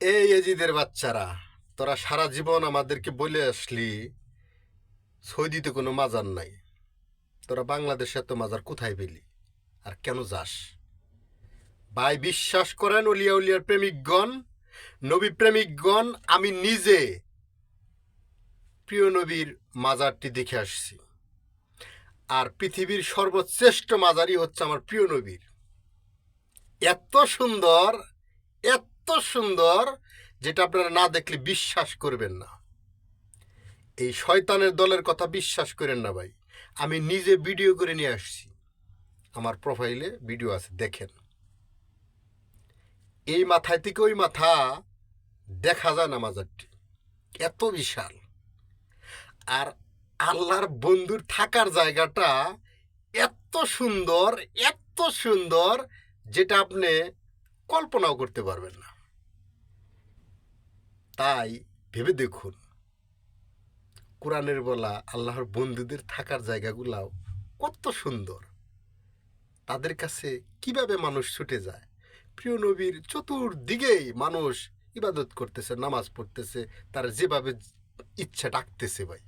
এই এজিদের বাচ্চারা, তোরা সারা জীবন আমাদেরকে বলে আসলি, সৌদিতে কোনো মাজার নাই। তোরা বাংলাদেশে এত মাজার কোথায় পেলি? আর কেন যাস? ভাই, বিশ্বাস করেন, অলিয়া উলিয়ার প্রেমিকগণ, নবী প্রেমিকগণ, আমি নিজে প্রিয় নবীর মাজারটি দেখে আসছি। আর পৃথিবীর সর্বশ্রেষ্ঠ মাজারই হচ্ছে আমার প্রিয় নবীর। এত সুন্দর এত সুন্দর যেটা আপনারা না দেখলে বিশ্বাস করবেন না। এই শয়তানের দলের কথা বিশ্বাস করেন না ভাই। আমি নিজে ভিডিও করে নিয়ে আসছি। আমার প্রোফাইলে ভিডিও আছে, দেখেন। এই মাথায় থেকে ওই মাথা দেখা যায় না মাজারটি। এত বিশাল। আর আল্লাহর বন্ধুর থাকার জায়গাটা এত সুন্দর এত সুন্দর, যেটা আপনি কল্পনাও করতে পারবেন না। তাই ভেবে দেখুন। কোরআনের বলা আল্লাহর বন্ধুদের থাকার জায়গাগুলাও কত সুন্দর। তাদের কাছে কীভাবে মানুষ ছুটে যায়? প্রিয় নবীর চতুর্দিকেই মানুষ ইবাদত করতেছে, নামাজ পড়তেছে, তারা যেভাবে ইচ্ছা ডাকতেছে ভাই।